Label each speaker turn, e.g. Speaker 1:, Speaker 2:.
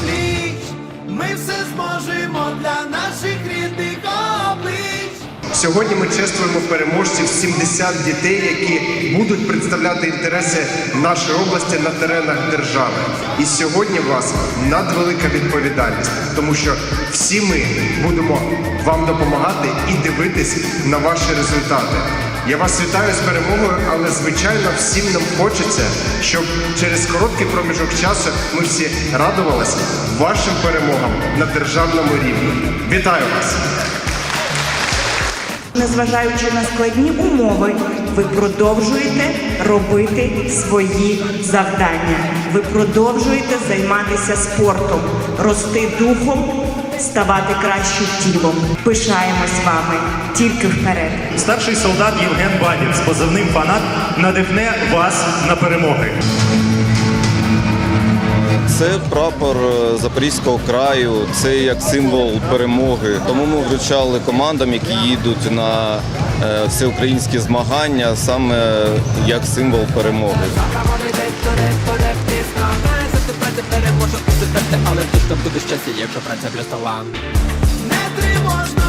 Speaker 1: пліч, ми все зможемо для наших рідних облич. Сьогодні ми чествуємо переможців 70 дітей, які будуть представляти інтереси нашої області на теренах держави. І сьогодні у вас надвелика відповідальність, тому що всі ми будемо вам допомагати і дивитись на ваші результати. Я вас вітаю з перемогою, але звичайно всім нам хочеться, щоб через короткий проміжок часу ми всі радувалися вашим перемогам на державному рівні. Вітаю вас!
Speaker 2: Незважаючи на складні умови, ви продовжуєте робити свої завдання. Ви продовжуєте займатися спортом, рости духом, ставати кращим тілом. Пишаємось вами тільки вперед.
Speaker 3: Старший солдат Євген Бадін з позивним фанат надихне вас на перемоги.
Speaker 4: Це прапор е, Запорізького краю, це як символ перемоги. Тому ми вручали командам, які їдуть на е, всеукраїнські змагання, саме як символ перемоги.
Speaker 5: Але точно буде щастя, якщо праця плюс талант.
Speaker 6: Не тривожно